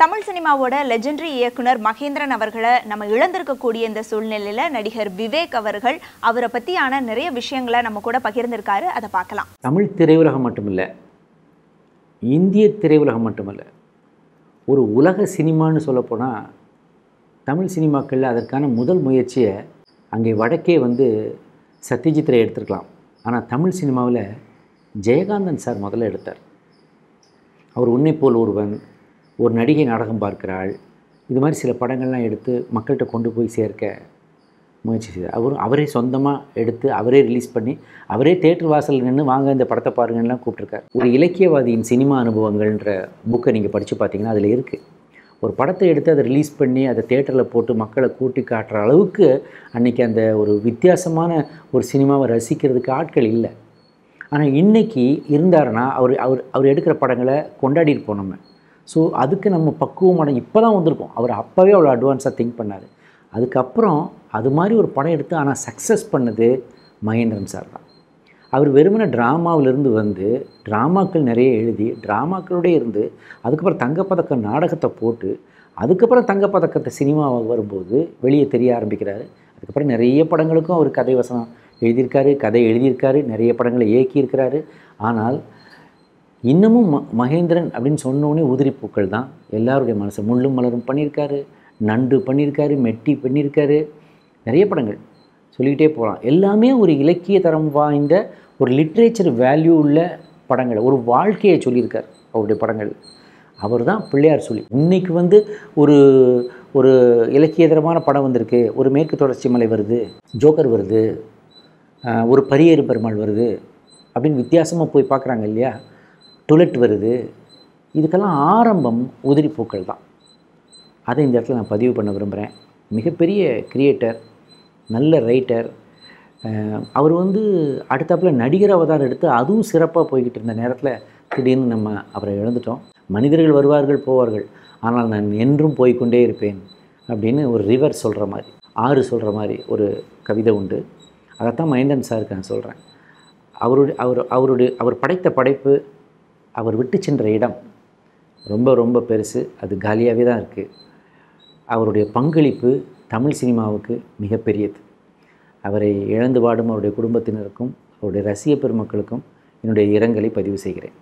தமிழ் சினிமாவோட லெஜெண்டரி இயக்குனர் மகேந்திரன் அவர்களை நம்ம இழந்திருக்கக்கூடிய இந்த சூழ்நிலையில நடிகர் விவேக் அவர்கள் அவரை பத்தியான நிறைய விஷயங்களை நம்ம கூட பகிர்ந்திருக்காரு. அதை பார்க்கலாம். தமிழ் திரையுலகம் மட்டுமில்லை இந்திய திரையுலகம் மட்டுமல்ல ஒரு உலக சினிமான்னு சொல்லப்போனால் தமிழ் சினிமாக்களில் அதற்கான முதல் முயற்சியை அங்கே வடக்கே வந்து சத்யஜித் ரே எடுத்திருக்கலாம். ஆனால் தமிழ் சினிமாவில் ஜெயகாந்தன் சார் முதல்ல எடுத்தார். அவர் உன்னை போல் ஒருவன் ஒரு நடிகை நாடகம் பார்க்கிறாள். இது மாதிரி சில படங்கள்லாம் எடுத்து மக்கள்கிட்ட கொண்டு போய் சேர்க்க முயற்சி செய்தார் அவரும் அவரே சொந்தமாக எடுத்து அவரே ரிலீஸ் பண்ணி அவரே தேட்டர் வாசலில் நின்று வாங்க இந்த படத்தை பாருங்கலாம் கூப்பிட்ருக்கார் ஒரு இலக்கியவாதியின் சினிமா அனுபவங்கள்ன்ற புக்கை நீங்கள் படித்து பார்த்தீங்கன்னா அதில் இருக்குது ஒரு படத்தை எடுத்து அதை ரிலீஸ் பண்ணி அதை தேட்டரில் போட்டு மக்களை கூட்டி காட்டுற அளவுக்கு அன்றைக்கி அந்த ஒரு வித்தியாசமான ஒரு சினிமாவை ரசிக்கிறதுக்கு ஆட்கள் இல்லை. ஆனால் இன்றைக்கி இருந்தாருன்னா அவர் அவர் அவர் எடுக்கிற படங்களை கொண்டாடி இருப்போம் நம்ம ஸோ அதுக்கு நம்ம பக்குவமான இப்போ தான் வந்திருக்கோம். அவர் அப்போவே அவ்வளோ அட்வான்ஸாக திங்க் பண்ணார். அதுக்கப்புறம் அது மாதிரி ஒரு படம் எடுத்து ஆனால் சக்ஸஸ் பண்ணது மகேந்திரன் சார் தான். அவர் வெறுமன ட்ராமாவிலிருந்து வந்து ட்ராமாக்கள் நிறைய எழுதி ட்ராமாக்களோடய இருந்து அதுக்கப்புறம் தங்கப்பதக்கம் நாடகத்தை போட்டு அதுக்கப்புறம் தங்கப்பதக்கத்தை சினிமாவாக வரும்போது வெளியே தெரிய ஆரம்பிக்கிறாரு. அதுக்கப்புறம் நிறைய படங்களுக்கும் அவர் கதை வசனம் எழுதியிருக்காரு கதை எழுதியிருக்காரு நிறைய படங்களை இயக்கியிருக்கிறாரு. ஆனால் இன்னமும் ம மகேந்திரன் அப்படின்னு சொன்னோடனே உதிரி பூக்கள் தான். எல்லாருடைய மனசு முள்ளும் மலரும் பண்ணியிருக்காரு நண்டு பண்ணியிருக்காரு மெட்டி பண்ணியிருக்காரு. நிறைய படங்கள் சொல்லிக்கிட்டே போகலாம். எல்லாமே ஒரு இலக்கிய தரம் வாய்ந்த ஒரு லிட்ரேச்சர் வேல்யூ உள்ள படங்கள். ஒரு வாழ்க்கையை சொல்லியிருக்கார் அவருடைய படங்கள். அவர் தான் பிள்ளையார் சொல்லி. இன்றைக்கி வந்து ஒரு ஒரு இலக்கியதரமான படம் வந்திருக்கு. ஒரு மேற்கு தொடர்ச்சி மலை வருது ஜோக்கர் வருது ஒரு பரியேறு பெருமாள் வருது அப்படின்னு வித்தியாசமாக போய் பார்க்குறாங்க இல்லையா? டுலெட் வருது. இதுக்கெல்லாம் ஆரம்பம் உதிரி பூக்கள் தான். அதை இந்த இடத்துல நான் பதிவு பண்ண விரும்புகிறேன் மிகப்பெரிய கிரியேட்டர் நல்ல ரைட்டர் அவர் வந்து அடுத்தாப்பில் நடிகர் அவதாரம் எடுத்து அதுவும் சிறப்பாக போய்கிட்டு இருந்த நேரத்தில் திடீர்னு நம்ம அவரை இழந்துட்டோம். மனிதர்கள் வருவார்கள் போவார்கள். ஆனால் நான் என்றும் போய்க்கொண்டே இருப்பேன் அப்படின்னு ஒரு ரிவர் சொல்கிற மாதிரி ஆறு சொல்கிற மாதிரி ஒரு கவிதை உண்டு. அதைத்தான் மைந்தன் சாருக்கு நான் சொல்கிறேன் அவருடைய அவர் அவருடைய அவர் படைத்த படைப்பு அவர் விட்டு சென்ற இடம் ரொம்ப ரொம்ப பெருசு. அது காலியாகவே தான் இருக்குது அவருடைய பங்களிப்பு தமிழ் சினிமாவுக்கு மிகப்பெரியது. அவரை இழந்து வாடும் அவருடைய குடும்பத்தினருக்கும் அவருடைய ரசிக பெருமக்களுக்கும் என்னுடைய இரங்கலை பதிவு செய்கிறேன்.